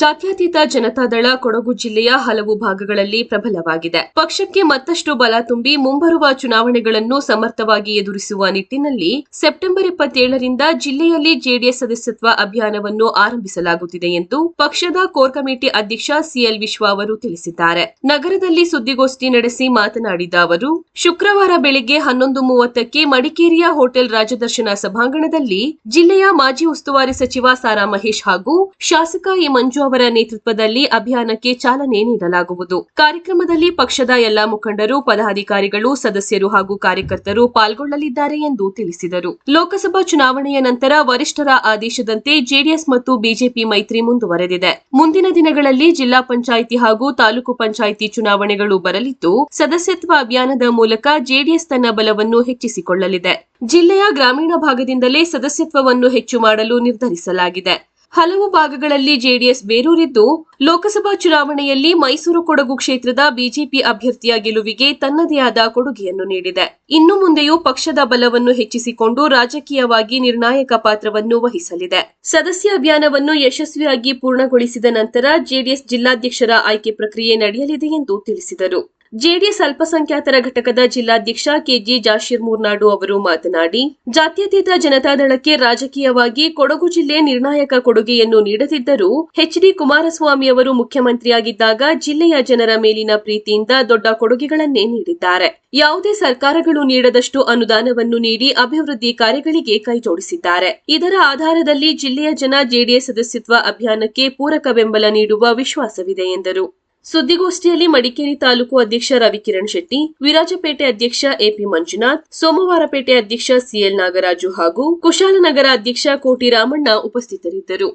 ಜಾತ್ಯತೀತ ಜನತಾದಳ ಕೊಡಗು ಜಿಲ್ಲೆಯ ಹಲವು ಭಾಗಗಳಲ್ಲಿ ಪ್ರಬಲವಾಗಿದೆ. ಪಕ್ಷಕ್ಕೆ ಮತ್ತಷ್ಟು ಬಲ ತುಂಬಿ ಮುಂಬರುವ ಚುನಾವಣೆಗಳನ್ನು ಸಮರ್ಥವಾಗಿ ಎದುರಿಸುವ ನಿಟ್ಟಿನಲ್ಲಿ ಸೆಪ್ಟೆಂಬರ್ ಇಪ್ಪತ್ತೇಳರಿಂದ ಜಿಲ್ಲೆಯಲ್ಲಿ ಜೆಡಿಎಸ್ ಸದಸ್ಯತ್ವ ಅಭಿಯಾನವನ್ನು ಆರಂಭಿಸಲಾಗುತ್ತಿದೆ ಎಂದು ಪಕ್ಷದ ಕೋರ್ ಕಮಿಟಿ ಅಧ್ಯಕ್ಷ ಸಿಎಲ್ ವಿಶ್ವ ಅವರು ತಿಳಿಸಿದ್ದಾರೆ. ನಗರದಲ್ಲಿ ಸುದ್ದಿಗೋಷ್ಠಿ ನಡೆಸಿ ಮಾತನಾಡಿದ ಅವರು, ಶುಕ್ರವಾರ ಬೆಳಗ್ಗೆ ಹನ್ನೊಂದು ಮೂವತ್ತಕ್ಕೆ ಮಡಿಕೇರಿಯ ಹೋಟೆಲ್ ರಾಜದರ್ಶನ ಸಭಾಂಗಣದಲ್ಲಿ ಜಿಲ್ಲೆಯ ಮಾಜಿ ಉಸ್ತುವಾರಿ ಸಚಿವ ಸಾರಾ ಮಹೇಶ್ ಹಾಗೂ ಶಾಸಕ ಎ ಮಂಜು ಅವರ ನೇತೃತ್ವದಲ್ಲಿ ಅಭಿಯಾನಕ್ಕೆ ಚಾಲನೆ ನೀಡಲಾಗುವುದು. ಕಾರ್ಯಕ್ರಮದಲ್ಲಿ ಪಕ್ಷದ ಎಲ್ಲಾ ಮುಖಂಡರು, ಪದಾಧಿಕಾರಿಗಳು, ಸದಸ್ಯರು ಹಾಗೂ ಕಾರ್ಯಕರ್ತರು ಪಾಲ್ಗೊಳ್ಳಲಿದ್ದಾರೆ ಎಂದು ತಿಳಿಸಿದರು. ಲೋಕಸಭಾ ಚುನಾವಣೆಯ ನಂತರ ವರಿಷ್ಠರ ಆದೇಶದಂತೆ ಜೆಡಿಎಸ್ ಮತ್ತು ಬಿಜೆಪಿ ಮೈತ್ರಿ ಮುಂದುವರೆದಿದೆ. ಮುಂದಿನ ದಿನಗಳಲ್ಲಿ ಜಿಲ್ಲಾ ಪಂಚಾಯಿತಿ ಹಾಗೂ ತಾಲೂಕು ಪಂಚಾಯಿತಿ ಚುನಾವಣೆಗಳು ಬರಲಿದ್ದು, ಸದಸ್ಯತ್ವ ಅಭಿಯಾನದ ಮೂಲಕ ಜೆಡಿಎಸ್ ತನ್ನ ಬಲವನ್ನು ಹೆಚ್ಚಿಸಿಕೊಳ್ಳಲಿದೆ. ಜಿಲ್ಲೆಯ ಗ್ರಾಮೀಣ ಭಾಗದಿಂದಲೇ ಸದಸ್ಯತ್ವವನ್ನು ಹೆಚ್ಚು ಮಾಡಲು ನಿರ್ಧರಿಸಲಾಗಿದೆ. ಹಲವು ಭಾಗಗಳಲ್ಲಿ ಜೆಡಿಎಸ್ ಬೇರೂರಿದ್ದು, ಲೋಕಸಭಾ ಚುನಾವಣೆಯಲ್ಲಿ ಮೈಸೂರು ಕೊಡಗು ಕ್ಷೇತ್ರದ ಬಿಜೆಪಿ ಅಭ್ಯರ್ಥಿಯ ಗೆಲುವಿಗೆ ತನ್ನದೇ ಆದ ಕೊಡುಗೆಯನ್ನು ನೀಡಿದೆ. ಇನ್ನು ಮುಂದೆಯೂ ಪಕ್ಷದ ಬಲವನ್ನು ಹೆಚ್ಚಿಸಿಕೊಂಡು ರಾಜಕೀಯವಾಗಿ ನಿರ್ಣಾಯಕ ಪಾತ್ರವನ್ನು ವಹಿಸಲಿದೆ. ಸದಸ್ಯ ಅಭಿಯಾನವನ್ನು ಯಶಸ್ವಿಯಾಗಿ ಪೂರ್ಣಗೊಳಿಸಿದ ನಂತರ ಜೆಡಿಎಸ್ ಜಿಲ್ಲಾಧ್ಯಕ್ಷರ ಆಯ್ಕೆ ಪ್ರಕ್ರಿಯೆ ನಡೆಯಲಿದೆ ಎಂದು ತಿಳಿಸಿದರು. ಜೆಡಿಎಸ್ ಅಲ್ಪಸಂಖ್ಯಾತರ ಘಟಕದ ಜಿಲ್ಲಾಧ್ಯಕ್ಷ ಕೆಜಿ ಜಾಶೀರ್ ಮೂರ್ನಾಡು ಅವರು ಮಾತನಾಡಿ, ಜಾತ್ಯತೀತ ಜನತಾದಳಕ್ಕೆ ರಾಜಕೀಯವಾಗಿ ಕೊಡಗು ಜಿಲ್ಲೆ ನಿರ್ಣಾಯಕ ಕೊಡುಗೆಯನ್ನು ನೀಡದಿದ್ದರೂ ಎಚ್ಡಿ ಕುಮಾರಸ್ವಾಮಿ ಅವರು ಮುಖ್ಯಮಂತ್ರಿಯಾಗಿದ್ದಾಗ ಜಿಲ್ಲೆಯ ಜನರ ಮೇಲಿನ ಪ್ರೀತಿಯಿಂದ ದೊಡ್ಡ ಕೊಡುಗೆಗಳನ್ನೇ ನೀಡಿದ್ದಾರೆ. ಯಾವುದೇ ಸರ್ಕಾರಗಳು ನೀಡದಷ್ಟು ಅನುದಾನವನ್ನು ನೀಡಿ ಅಭಿವೃದ್ಧಿ ಕಾರ್ಯಗಳಿಗೆ ಕೈಜೋಡಿಸಿದ್ದಾರೆ. ಇದರ ಆಧಾರದಲ್ಲಿ ಜಿಲ್ಲೆಯ ಜನ ಜೆಡಿಎಸ್ ಸದಸ್ಯತ್ವ ಅಭಿಯಾನಕ್ಕೆ ಪೂರಕ ಬೆಂಬಲ ನೀಡುವ ವಿಶ್ವಾಸವಿದೆ ಎಂದರು. ಸುದ್ದಿಗೋಷ್ಠಿಯಲ್ಲಿ ಮಡಿಕೇರಿ ತಾಲೂಕು ಅಧ್ಯಕ್ಷ ರವಿಕಿರಣ್ ಶೆಟ್ಟಿ, ವಿರಾಜಪೇಟೆ ಅಧ್ಯಕ್ಷ ಎಪಿ ಮಂಜುನಾಥ್, ಸೋಮವಾರಪೇಟೆ ಅಧ್ಯಕ್ಷ ಸಿಎಲ್ ನಾಗರಾಜು ಹಾಗೂ ಕುಶಾಲನಗರ ಅಧ್ಯಕ್ಷ ಕೋಟಿ ರಾಮಣ್ಣ ಉಪಸ್ಥಿತರಿದ್ದರು.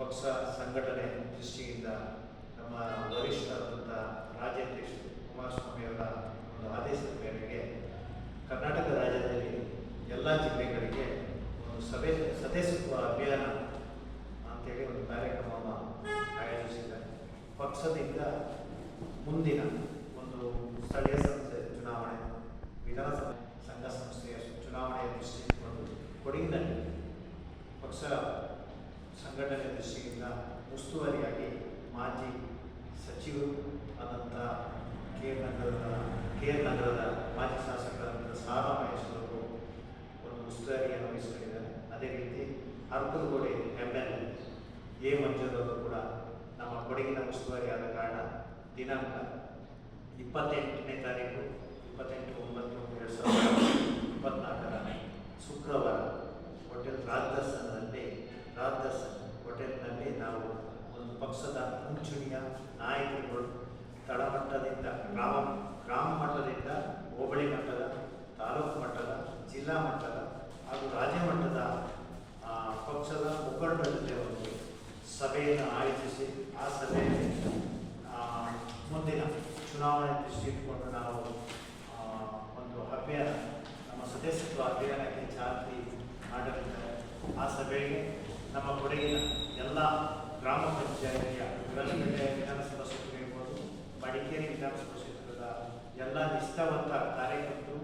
ಪಕ್ಷ, ಸಂಘಟನೆ ದೃಷ್ಟಿಯಿಂದ ನಮ್ಮ ವರಿಷ್ಠರಾದಂಥ ರಾಜ್ಯಾಧ್ಯಕ್ಷರು ಕುಮಾರಸ್ವಾಮಿಯವರ ಒಂದು ಆದೇಶದ ಮೇರೆಗೆ ಕರ್ನಾಟಕ ರಾಜ್ಯದಲ್ಲಿ ಎಲ್ಲ ಜಿಲ್ಲೆಗಳಿಗೆ ಒಂದು ಸಭೆ ಸದಸ್ಯತ್ವ ಅಭಿಯಾನ ಅಂತೇಳಿ ಒಂದು ಕಾರ್ಯಕ್ರಮವನ್ನು ಆಯೋಜಿಸಿದ್ದಾರೆ ಪಕ್ಷದಿಂದ ಮುಂದಿನ ಒಂದು ಸ್ಥಳೀಯ ಸಂಸ್ಥೆ ಚುನಾವಣೆ, ವಿಧಾನಸಭೆ, ಸಂಘ ಸಂಸ್ಥೆಯ ಚುನಾವಣೆಯ ದೃಷ್ಟಿಕೊಂಡು ಕೊಡಗಿನಲ್ಲಿ ಪಕ್ಷ ಸಂಘಟನೆ ದೃಷ್ಟಿಯಿಂದ ಉಸ್ತುವಾರಿಯಾಗಿ ಮಾಜಿ ಸಚಿವರು ಆದಂಥ ಕೆ. ನಗರದ ಕೆ. ನಗರದ ಮಾಜಿ ಶಾಸಕರಾದಂಥ ಸಾರಾ ಮಹೇಶ್ವರರು ಒಂದು ಉಸ್ತುವಾರಿಯನ್ನು ವಹಿಸಿಕೊಂಡಿದ್ದಾರೆ. ಅದೇ ರೀತಿ ಅರ್ಧಗೋಡೆ ಎಂ ಎಲ್. ಎ. ಮಂಜೂರವರು ಕೊಡಗಿನ ಉಸ್ತುವಾರಿ ಆದ ಕಾರಣ ದಿನಾಂಕ ಇಪ್ಪತ್ತೆಂಟನೇ ತಾರೀಕು ಇಪ್ಪತ್ತೆಂಟು ಒಂಬತ್ತು ಎರಡು ಸಾವಿರದ ಇಪ್ಪತ್ನಾಲ್ಕರ ಶುಕ್ರವಾರ ಹೋಟೆಲ್ ರಾಜದರ್ಶನದಲ್ಲಿ ರಾಜದರ್ಶನ್ ಹೋಟೆಲ್ನಲ್ಲಿ ನಾವು ಒಂದು ಪಕ್ಷದ ಮುಂಚೂಣಿಯ ನಾಯಕರುಗಳು ತಳಮಟ್ಟದಿಂದ ಗ್ರಾಮ ಗ್ರಾಮ ಮಟ್ಟದಿಂದ ಹೋಬಳಿ ಮಟ್ಟದ, ತಾಲೂಕು ಮಟ್ಟದ, ಜಿಲ್ಲಾ ಮಟ್ಟದ ಹಾಗೂ ರಾಜ್ಯ ಮಟ್ಟದ ಪಕ್ಷದ ಮುಖಂಡರ ಜೊತೆ ಸಭೆಯನ್ನು ಆಯೋಜಿಸಿ, ಆ ಸಭೆಯಲ್ಲಿ ಮುಂದಿನ ಚುನಾವಣೆ ದೃಷ್ಟಿ ಇಟ್ಕೊಂಡು ನಾವು ಒಂದು ಅಭಿಯಾನ ನಮ್ಮ ಸದಸ್ಯತ್ವ ಅಭಿಯಾನಕ್ಕೆ ಜಾತಿ ಮಾಡಲಿದ್ದಾರೆ ಆ ಸಭೆಗೆ ನಮ್ಮ ಕೊಡಗಿನ ಎಲ್ಲ ಗ್ರಾಮ ಪಂಚಾಯಿತಿಯ ವಿರಲಪೇಟೆ ವಿಧಾನಸಭಾ ಕ್ಷೇತ್ರ ಇರ್ಬೋದು, ಮಡಿಕೇರಿ ವಿಧಾನಸಭಾ ಕ್ಷೇತ್ರದ ಎಲ್ಲ ನಿಷ್ಠಾವಂತ ಕಾರ್ಯಕರ್ತರು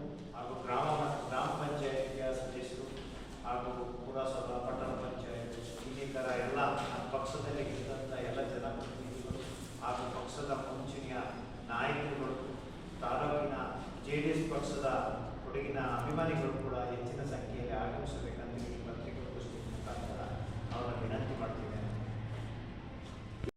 ಅಭಿಮಾನಿಗಳು ಕೂಡ ಹೆಚ್ಚಿನ ಸಂಖ್ಯೆಯಲ್ಲಿ ಆಗಮಿಸಬೇಕಂತ